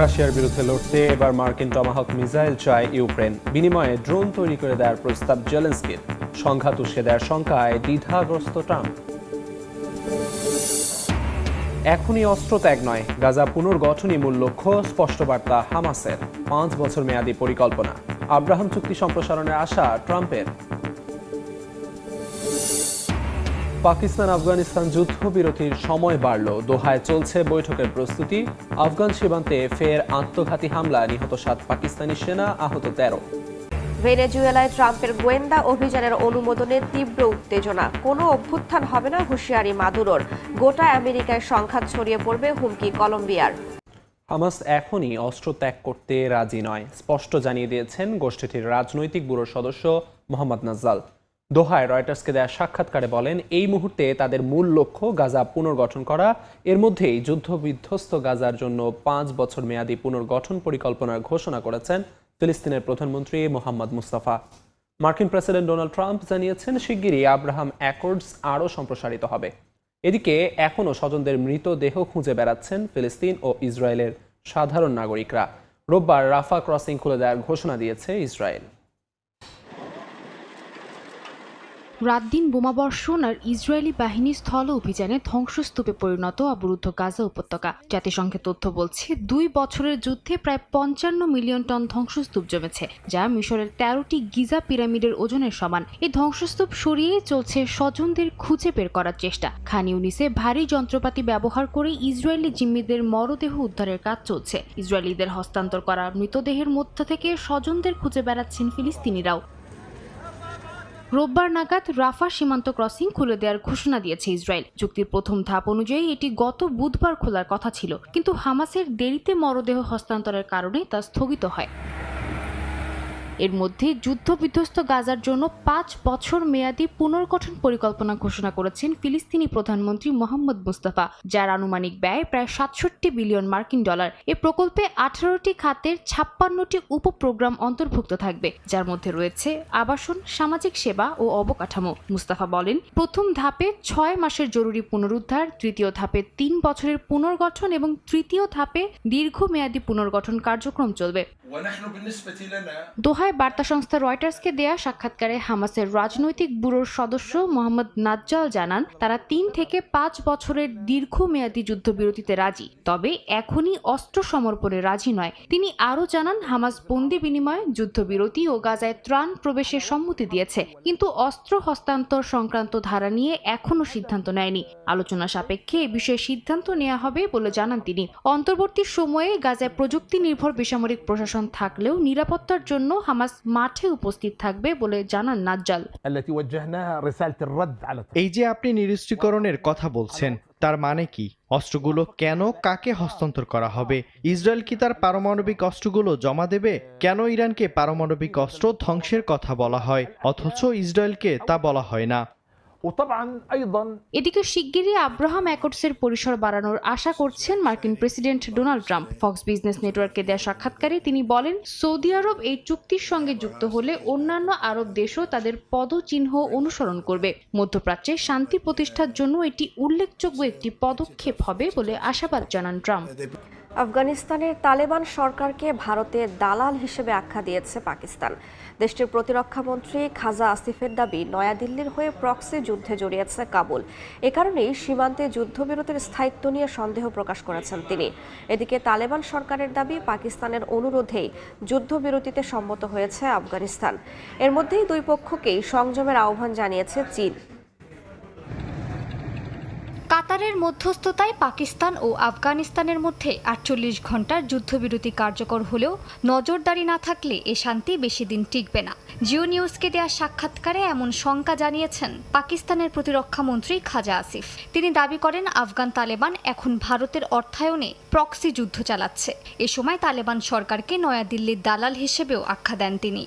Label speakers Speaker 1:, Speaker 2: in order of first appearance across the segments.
Speaker 1: রাশিয়ার বিরুদ্ধে লড়তে এবার মার্কিন টমাহক মিসাইল চায় ইউক্রেন। বিনিময়ে ড্রোন তৈরি করে দেওয়ার প্রস্তাব জেলেন্সকির। সংঘাত উস্কে দেওয়ার শঙ্কায় দ্বিধাগ্রস্ত ট্রাম্প। এখনই অস্ত্র ত্যাগ নয়, গাজা পুনর্গঠনই মূল লক্ষ্য, স্পষ্ট বার্তা হামাসের। পাঁচ বছর মেয়াদী পরিকল্পনা। আব্রাহাম চুক্তি সম্প্রসারণের আশা ট্রাম্পের। পাকিস্তান আফগানিস্তান যুদ্ধবিরতির সময় বাড়ল। দোহায় চলছে বৈঠকের প্রস্তুতি। আফগান সীমান্তে ফের আত্মঘাতী হামলা নিহত সাত পাকিস্তানি সেনা আহত তেরো।
Speaker 2: ভেনেজুয়েলায় ট্রাম্পের গোয়েন্দা অভিযানের অনুমোদনে তীব্র উত্তেজনা। কোনো অভ্যুত্থান হবে না হুঁশিয়ারি মাদুরোর। গোটা আমেরিকায় সংঘাত ছড়িয়ে পড়বে হুমকি কলম্বিয়ার।
Speaker 1: হামাস এখনই অস্ত্র ত্যাগ করতে রাজি নয় স্পষ্ট জানিয়ে দিয়েছেন গোষ্ঠীটির রাজনৈতিক ব্যুরোর সদস্য মোহাম্মদ নাজ্জাল। দোহায় রয়টার্সকে দেয়া সাক্ষাৎকারে বলেন, এই মুহূর্তে তাদের মূল লক্ষ্য গাজা পুনর্গঠন করা। এর মধ্যেই যুদ্ধবিধ্বস্ত গাজার জন্য পাঁচ বছর মেয়াদী পুনর্গঠন পরিকল্পনার ঘোষণা করেছেন ফিলিস্তিনের প্রধানমন্ত্রী মোহাম্মদ মুস্তাফা। মার্কিন প্রেসিডেন্ট ডোনাল্ড ট্রাম্প জানিয়েছেন, শিগগিরই আব্রাহাম অ্যাকর্ডস আরও সম্প্রসারিত হবে। এদিকে এখনও স্বজনদের মৃতদেহ খুঁজে বেড়াচ্ছেন ফিলিস্তিন ও ইসরায়েলের সাধারণ নাগরিকরা। রোববার রাফা ক্রসিং খুলে দেওয়ার ঘোষণা দিয়েছে ইসরায়েল।
Speaker 3: রাত দিন বোমাবর্ষণ আর ইসরায়েলি বাহিনীর স্থল অভিযানে ধ্বংসস্তূপে পরিণত অবরুদ্ধ গাজা উপত্যকা। জাতিসংঘের তথ্য বলছে, দুই বছরের যুদ্ধে প্রায় পঞ্চান্ন মিলিয়ন টন ধ্বংসস্তূপ জমেছে, যা মিশরের তেরোটি গিজা পিরামিডের ওজনের সমান। এই ধ্বংসস্তূপ সরিয়ে চলছে স্বজনদের খুঁজে বের করার চেষ্টা। খান ইউনিসে ভারী যন্ত্রপাতি ব্যবহার করে ইসরায়েলি জিম্মিদের মরদেহ উদ্ধারের কাজ চলছে। ইসরায়েলিদের হস্তান্তর করা মৃতদেহের মধ্য থেকে স্বজনদের খুঁজে বেড়াচ্ছেন ফিলিস্তিনিরাও। রোববার নাগাদ রাফা সীমান্ত ক্রসিং খুলে দেওয়ার ঘোষণা দিয়েছে ইসরায়েল। চুক্তির প্রথম ধাপ অনুযায়ী এটি গত বুধবার খোলার কথা ছিল, কিন্তু হামাসের দেরিতে মরদেহ হস্তান্তরের কারণে তা স্থগিত হয়। এর মধ্যে যুদ্ধ বিধ্বস্ত গাজার জন্য পাঁচ বছর মেয়াদী পুনর্গঠন পরিকল্পনা ঘোষণা করেছেন ফিলিস্তিনি প্রধানমন্ত্রী মোহাম্মদ মুস্তাফা যার আনুমানিক ব্যয় প্রায় সাতষট্টি বিলিয়ন মার্কিন ডলার। এ প্রকল্পে আঠারোটি খাতের ছাপ্পান্নটি উপপ্রোগ্রাম অন্তর্ভুক্ত থাকবে যার মধ্যে রয়েছে আবাসন সামাজিক সেবা ও অবকাঠামো। মুস্তাফা বলেন প্রথম ধাপে ছয় মাসের জরুরি পুনরুদ্ধার তৃতীয় ধাপে তিন বছরের পুনর্গঠন এবং তৃতীয় ধাপে দীর্ঘমেয়াদী পুনর্গঠন কার্যক্রম চলবে। দোহায় আমেরিকায় বার্তা সংস্থা রয়টার্সকে দেয়া সাক্ষাৎকারে হামাসের রাজনৈতিক ব্যুরোর সদস্য মোহাম্মদ নাজ্জাল জানান, তারা তিন থেকে পাঁচ বছরের দীর্ঘ দীর্ঘমেয়াদী যুদ্ধবিরতিতে রাজি। তবে এখনই অস্ত্র সমর্পণে রাজি নয়। তিনি আরও জানান, হামাস বন্দি বিনিময়ে যুদ্ধবিরতি ও গাজায় ত্রাণ প্রবেশে সম্মতি দিয়েছে, কিন্তু অস্ত্র হস্তান্তর সংক্রান্ত ধারা নিয়ে এখনও সিদ্ধান্ত নেয়নি। আলোচনা সাপেক্ষে এ বিষয়ে সিদ্ধান্ত নেওয়া হবে বলে জানান তিনি। অন্তর্বর্তী সময়ে গাজায় প্রযুক্তি নির্ভর বেসামরিক প্রশাসন থাকলেও নিরাপত্তার জন্য হামাস হামাস মাঠে উপস্থিত থাকবে বলে জানান নাজ্জাল।
Speaker 4: এই যে আপনি নিরস্ত্রীকরণের কথা বলছেন তার মানে কি? অস্ত্রগুলো কেন কাকে হস্তান্তর করা হবে? ইসরায়েল কি তার পারমাণবিক অস্ত্রগুলো জমা দেবে? কেন ইরানকে পারমাণবিক অস্ত্র ধ্বংসের কথা বলা হয়? অথচ ইসরায়েলকে তা বলা হয় না।
Speaker 3: এদিকে শিগগিরই আব্রাহাম অ্যাকর্ডসের পরিসর বাড়ানোর আশা করছেন মার্কিন president Donald Trump. Fox Business নেটওয়ার্কে দেওয়া সাক্ষাৎকারে তিনি বলেন, সৌদি আরব এই চুক্তির সঙ্গে যুক্ত হলে অন্যান্য আরব দেশও তাদের পদচিহ্ন অনুসরণ করবে। মধ্যপ্রাচ্যে শান্তি প্রতিষ্ঠার জন্য এটি উল্লেখযোগ্য একটি পদক্ষেপ হবে বলে আশাবাদ জানান ট্রাম্প।
Speaker 2: আফগানিস্তানের তালেবান সরকারকে ভারতের দালাল হিসেবে আখ্যা দিয়েছে পাকিস্তান। দেশটির প্রতিরক্ষা মন্ত্রী খাজা আসিফের দাবি, নয়াদিল্লির হয়ে প্রক্সি যুদ্ধে জড়িয়েছে কাবুল। এ কারণেই সীমান্তে যুদ্ধবিরতির স্থায়িত্ব নিয়ে সন্দেহ প্রকাশ করেছেন তিনি। এদিকে তালেবান সরকারের দাবি, পাকিস্তানের অনুরোধেই যুদ্ধবিরতিতে সম্মত হয়েছে আফগানিস্তান। এর মধ্যেই দুই পক্ষকেই সংযমের আহ্বান জানিয়েছে চীন।
Speaker 5: কাতারের মধ্যস্থতায় পাকিস্তান ও আফগানিস্তানের মধ্যে আটচল্লিশ ঘণ্টার যুদ্ধবিরতি কার্যকর হলেও নজরদারি না থাকলে এ শান্তি বেশি দিন টিকবে না। জিও নিউজকে দেওয়া সাক্ষাৎকারে এমন শঙ্কা জানিয়েছেন পাকিস্তানের প্রতিরক্ষা মন্ত্রী খাজা আসিফ। তিনি দাবি করেন, আফগান তালেবান এখন ভারতের অর্থায়নে প্রক্সি যুদ্ধ চালাচ্ছে। এ সময় তালেবান সরকারকে নয়াদিল্লির দালাল হিসেবেও আখ্যা দেন তিনি।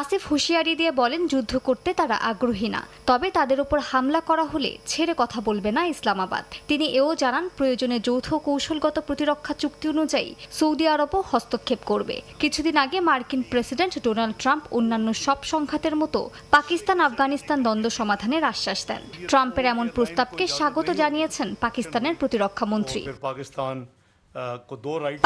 Speaker 5: আসিফ হুঁশিয়ারি দিয়ে বলেন, যুদ্ধ করতে তারা আগ্রহী না। তবে তাদের উপর হামলা করা হলে ছেড়ে কথা বলবে না ইসলামাবাদ। তিনি এও জানান, প্রয়োজনে যৌথ কৌশলগত প্রতিরক্ষা চুক্তি অনুযায়ী সৌদি আরবও হস্তক্ষেপ করবে। কিছুদিন আগে মার্কিন প্রেসিডেন্ট ডোনাল্ড ট্রাম্প অন্যান্য সব সংঘাতের মতো পাকিস্তান আফগানিস্তান দ্বন্দ্ব সমাধানের আশ্বাস দেন। ট্রাম্পের এমন প্রস্তাবকে স্বাগত জানিয়েছেন পাকিস্তানের প্রতিরক্ষা মন্ত্রী।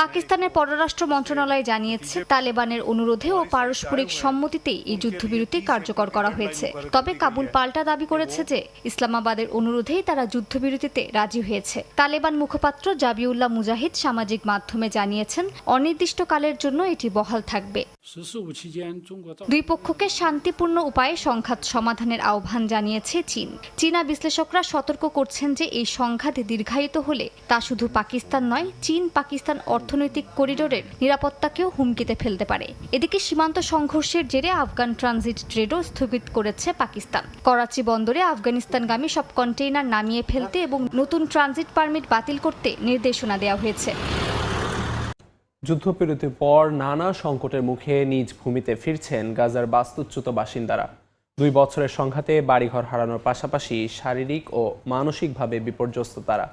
Speaker 5: পাকিস্তানের পররাষ্ট্র মন্ত্রণালয় জানিয়েছে তালেবানের অনুরোধে ও পারস্পরিক সম্মতিতে এই যুদ্ধবিরতি কার্যকর করা হয়েছে। তবে কাবুল পাল্টা দাবি করেছে যে ইসলামাবাদের অনুরোধেই তারা যুদ্ধবিরতিতে রাজি হয়েছে। তালেবান মুখপাত্র জাবিউল্লাহ মুজাহিদ সামাজিক মাধ্যমে জানিয়েছেন অনির্দিষ্টকালের জন্য এটি বহাল থাকবে। দুই পক্ষকে শান্তিপূর্ণ উপায়ে সংঘাত সমাধানের আহ্বান জানিয়েছে চীন। চীনা বিশ্লেষকরা সতর্ক করছেন যে এই সংঘাত দীর্ঘায়িত হলে তা শুধু পাকিস্তান নয় চীন পাকিস্তান অর্থনৈতিক করিডোরের নিরাপত্তাকেও হুমকিতে ফেলতে পারে। এদিকে সীমান্ত সংঘর্ষের জেরে আফগান ট্রানজিট ট্রেডও স্থগিত করেছে পাকিস্তান। করাচি বন্দরে আফগানিস্তানগামী সব কন্টেইনার নামিয়ে ফেলতে এবং নতুন ট্রানজিট পারমিট বাতিল করতে নির্দেশনা দেওয়া হয়েছে।
Speaker 1: যুদ্ধবিরতির পর নানা সংকটের মুখে নিজ ভূমিতে ফিরছেন গাজার বাস্তুচ্যুত বাসিন্দারা। দুই বছরের সংঘাতে বাড়িঘর হারানোর পাশাপাশি শারীরিক ও মানসিকভাবে বিপর্যস্ত তারা।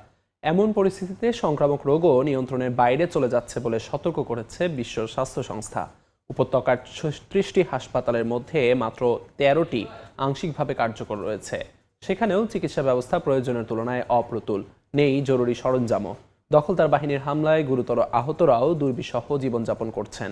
Speaker 1: এমন পরিস্থিতিতে সংক্রামক রোগও নিয়ন্ত্রণের বাইরে চলে যাচ্ছে বলে সতর্ক করেছে বিশ্ব স্বাস্থ্য সংস্থা। উপত্যকার ছত্রিশটি হাসপাতালের মধ্যে মাত্র তেরোটি আংশিকভাবে কার্যকর রয়েছে। সেখানেও চিকিৎসা ব্যবস্থা প্রয়োজনের তুলনায় অপ্রতুল, নেই জরুরি সরঞ্জামও। দখলদার বাহিনীর হামলায় গুরুতর আহতরাও দুর্বিষহ জীবনযাপন করছেন।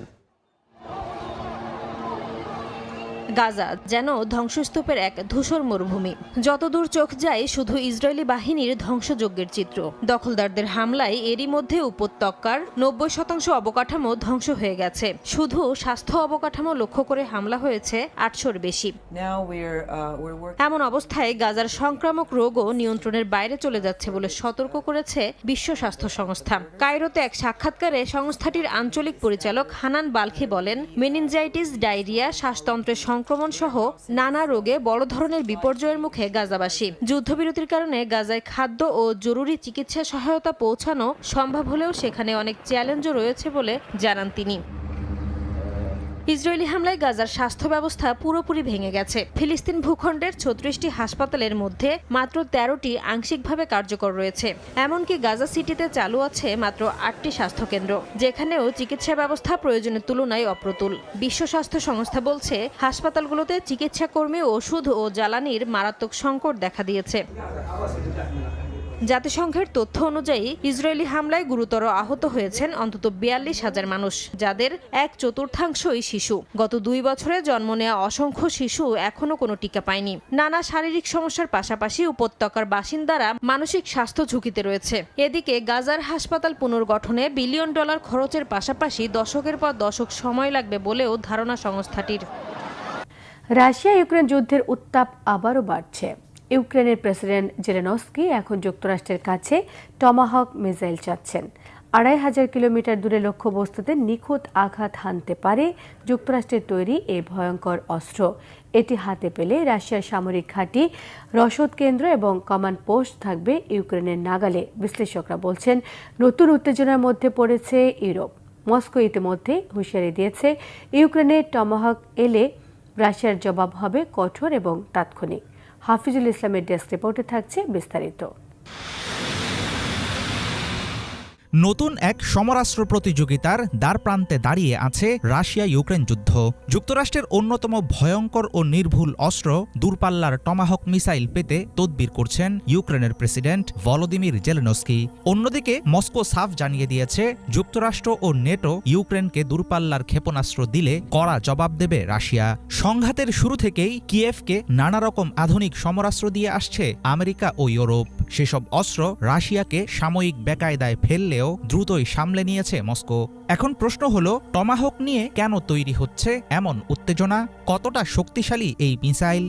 Speaker 6: গাজা যেন ধ্বংসস্তূপের এক ধূসর মরুভূমি। যতদূর চোখ যায় শুধু ইসরায়েলি বাহিনীর ধ্বংসযজ্ঞের চিত্র। দখলদারদের হামলায় এরই মধ্যে উপত্যকার নব্বই শতাংশ অবকাঠামো ধ্বংস হয়ে গেছে। শুধু স্বাস্থ্য অবকাঠামো লক্ষ্য করে হামলা হয়েছে আটশোর বেশি। এমন অবস্থায় গাজার সংক্রামক রোগও নিয়ন্ত্রণের বাইরে চলে যাচ্ছে বলে সতর্ক করেছে বিশ্ব স্বাস্থ্য সংস্থা। কায়রোতে এক সাক্ষাৎকারে সংস্থাটির আঞ্চলিক পরিচালক হানান বালখি বলেন মেনিনজাইটিস ডায়রিয়া শ্বাসতন্ত্রের সংক্রমণ সহ নানা রোগে বড় ধরনের বিপর্যয়ের মুখে গাজাবাসী। যুদ্ধবিরতির কারণে গাজায় খাদ্য ও জরুরি চিকিৎসা সহায়তা পৌঁছানো সম্ভব হলেও সেখানে অনেক চ্যালেঞ্জও রয়েছে বলে জানান তিনি। ইসরায়েলি হামলায় গাজার স্বাস্থ্য ব্যবস্থা পুরোপুরি ভেঙে গেছে। ফিলিস্তিন ভূখণ্ডের ছত্রিশটি হাসপাতালের মধ্যে মাত্র তেরোটি আংশিকভাবে কার্যকর রয়েছে। এমনকি গাজা সিটিতে চালু আছে মাত্র আটটি স্বাস্থ্যকেন্দ্র, যেখানেও চিকিৎসা ব্যবস্থা প্রয়োজনের তুলনায় অপ্রতুল। বিশ্ব স্বাস্থ্য সংস্থা বলছে, হাসপাতালগুলোতে চিকিৎসা কর্মী ওষুধ ও জ্বালানির মারাত্মক সংকট দেখা দিয়েছে। জাতিসংঘের তথ্য অনুযায়ী ইসরায়েলি হামলায় গুরুতর আহত হয়েছেন অন্তত বিয়াল্লিশ হাজার মানুষ, যাদের এক চতুর্থাংশই শিশু। গত দুই বছরে জন্ম নেওয়া অসংখ্য শিশু এখনও কোনো টিকা পায়নি। নানা শারীরিক সমস্যার পাশাপাশি উপত্যকার বাসিন্দারা মানসিক স্বাস্থ্য ঝুঁকিতে রয়েছে। এদিকে গাজার হাসপাতাল পুনর্গঠনে বিলিয়ন ডলার খরচের পাশাপাশি দশকের পর দশক সময় লাগবে বলেও ধারণা সংস্থাটির।
Speaker 7: রাশিয়া ইউক্রেন যুদ্ধের উত্তাপ আবারও বাড়ছে। ইউক্রেনের প্রেসিডেন্ট জেলেনস্কি এখন যুক্তরাষ্ট্রের কাছে টমাহক মিসাইল চাচ্ছেন। আড়াই হাজার কিলোমিটার দূরে লক্ষ্যবস্তুতে নিখুঁত আঘাত হানতে পারে যুক্তরাষ্ট্রের তৈরি এই ভয়ঙ্কর অস্ত্র। এটি হাতে পেলে রাশিয়ার সামরিক ঘাঁটি, রসদ কেন্দ্র এবং কমান্ড পোস্ট থাকবে ইউক্রেনের নাগালে, বিশ্লেষকরা বলছেন। নতুন উত্তেজনার মধ্যে পড়েছে ইউরোপ। মস্কো ইতিমধ্যে হুঁশিয়ারি দিয়েছে ইউক্রেনের টমাহক এলে রাশিয়ার জবাব হবে কঠোর এবং তাৎক্ষণিক। হাফিজুল ইসলামের ডেস্ক রিপোর্টে থাকছে বিস্তারিত।
Speaker 8: নতুন এক সমরাস্ত্র প্রতিযোগিতার দ্বার প্রান্তে দাঁড়িয়ে আছে রাশিয়া ইউক্রেন যুদ্ধ। যুক্তরাষ্ট্রের অন্যতম ভয়ঙ্কর ও নির্ভুল অস্ত্র দূরপাল্লার টমাহক মিসাইল পেতে তদবির করছেন ইউক্রেনের প্রেসিডেন্ট ভলোদিমির জেলেনস্কি। অন্যদিকে, মস্কো সাফ জানিয়ে দিয়েছে, যুক্তরাষ্ট্র ও নেটো ইউক্রেনকে দূরপাল্লার ক্ষেপণাস্ত্র দিলে কড়া জবাব দেবে রাশিয়া। সংঘাতের শুরু থেকেই কিয়েভকে নানা রকম আধুনিক সমরাস্ত্র দিয়ে আসছে আমেরিকা ও ইউরোপ। সেসব অস্ত্র রাশিয়াকে সাময়িক বেকায়দায় ফেললেও দ্রুতই সামলে নিয়েছে মস্কো। এখন প্রশ্ন হলো, টমাহক নিয়ে কেন তৈরি হচ্ছে এমন উত্তেজনা? কতটা শক্তিশালী এই মিসাইল?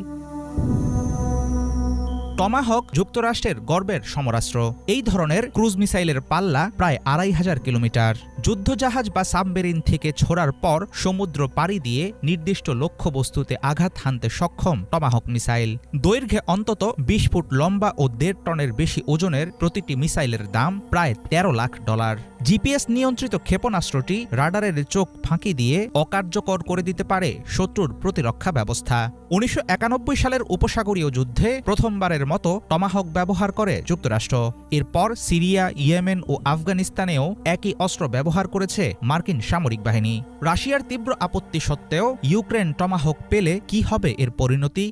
Speaker 8: টমাহক যুক্তরাষ্ট্রের গর্বের সমরাস্ত্র। এই ধরনের ক্রুজ মিসাইলের পাল্লা প্রায় আড়াই হাজার কিলোমিটার। যুদ্ধজাহাজ বা সাবমেরিন থেকে ছোড়ার পর সমুদ্র পাড়ি দিয়ে নির্দিষ্ট লক্ষ্যবস্তুতে আঘাত হানতে সক্ষম টমাহক মিসাইল। দৈর্ঘ্যে অন্তত বিশ ফুট লম্বা ও দেড় টনের বেশি ওজনের প্রতিটি মিসাইলের দাম প্রায় তেরো লাখ ডলার। জিপিএস নিয়ন্ত্রিত ক্ষেপণাস্ত্রটি রাডারের চোখ ফাঁকি দিয়ে অকার্যকর করে দিতে পারে শত্রুর প্রতিরক্ষা ব্যবস্থা। উনিশশো একানব্বই সালের উপসাগরীয় যুদ্ধে প্রথমবারের মতো টমাহক ব্যবহার করে যুক্তরাষ্ট্র। এরপর সিরিয়া, ইয়েমেন ও আফগানিস্তানেও একই অস্ত্র ব্যবহার করেছে মার্কিন সামরিক বাহিনী। রাশিয়ার তীব্র আপত্তি সত্ত্বেও ইউক্রেন টমাহক পেলে কি হবে এর পরিণতি?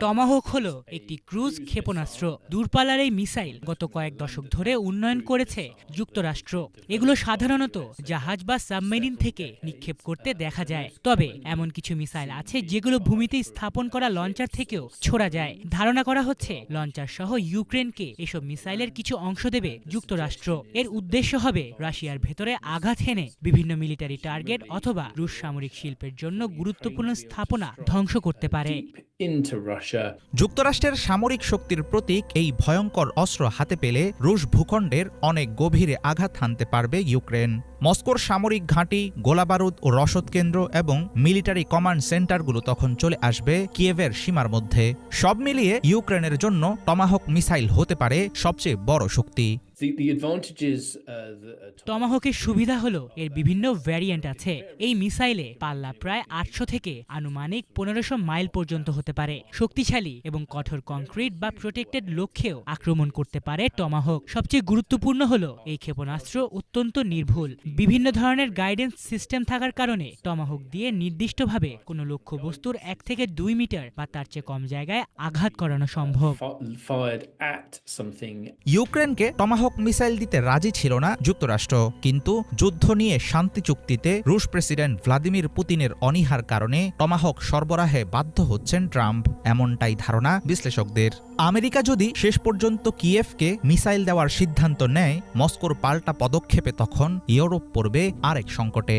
Speaker 9: টমাহক হলো একটি ক্রুজ ক্ষেপণাস্ত্র। দূরপাল্লার এই মিসাইল গত কয়েক দশক ধরে উন্নয়ন করেছে যুক্তরাষ্ট্র। এগুলো সাধারণত জাহাজ বা সাবমেরিন থেকে নিক্ষেপ করতে দেখা যায়। তবে এমন কিছু মিসাইল আছে যেগুলো ভূমিতে স্থাপন করা লঞ্চার থেকেও ছোড়া যায়। ধারণা করা হচ্ছে লঞ্চার সহ ইউক্রেনকে এসব মিসাইলের কিছু অংশ দেবে যুক্তরাষ্ট্র। এর উদ্দেশ্য হবে রাশিয়ার ভেতরে আঘাত হেনে বিভিন্ন মিলিটারি টার্গেট অথবা রুশ সামরিক শিল্পের জন্য গুরুত্বপূর্ণ স্থাপনা ধ্বংস করতে পারে।
Speaker 8: যুক্তরাষ্ট্রের সামরিক শক্তির প্রতীক এই ভয়ঙ্কর অস্ত্র হাতে পেলে রুশ ভূখণ্ডের অনেক গভীরে আঘাত হানতে পারবে ইউক্রেন। মস্কোর সামরিক ঘাঁটি, গোলাবারুদ ও রসদ কেন্দ্র এবং মিলিটারি কমান্ড সেন্টারগুলো তখন চলে আসবে কিয়েভের সীমার মধ্যে। সব মিলিয়ে ইউক্রেনের জন্য টমাহক মিসাইল হতে পারে সবচেয়ে বড় শক্তি।
Speaker 9: টমাহকের সুবিধা হলো এর বিভিন্ন ভ্যারিয়েন্ট আছে। এই মিসাইলে পাল্লা প্রায় আটশো থেকে আনুমানিক পনেরোশো মাইল পর্যন্ত হতে পারে। শক্তিশালী এবং কঠোর কংক্রিট বা প্রোটেক্টেড লক্ষ্যেও আক্রমণ করতে পারে টমাহক সবচেয়ে গুরুত্বপূর্ণ হলো এই ক্ষেপণাস্ত্র অত্যন্ত নির্ভুল। বিভিন্ন ধরনের গাইডেন্স সিস্টেম থাকার কারণে টমাহক দিয়ে নির্দিষ্টভাবে কোনো লক্ষ্যবস্তুর এক থেকে দুই মিটার বা তার চেয়ে কম জায়গায় আঘাত করানো সম্ভব।
Speaker 8: ইউক্রেনকে টমাহক মিসাইল দিতে রাজি ছিল না যুক্তরাষ্ট্র, কিন্তু যুদ্ধ নিয়ে শান্তি চুক্তিতে রুশ প্রেসিডেন্ট ভ্লাদিমির পুতিনের অনিহার কারণে টমাহক সরবরাহে বাধ্য হচ্ছেন ট্রাম্প, এমনটাই ধারণা বিশ্লেষকদের। আমেরিকা যদি শেষ পর্যন্ত কিয়েফকে মিসাইল দেওয়ার সিদ্ধান্ত নেয়, মস্কোর পাল্টা পদক্ষেপে তখন ইউরোপ পড়বে আরেক সংকটে।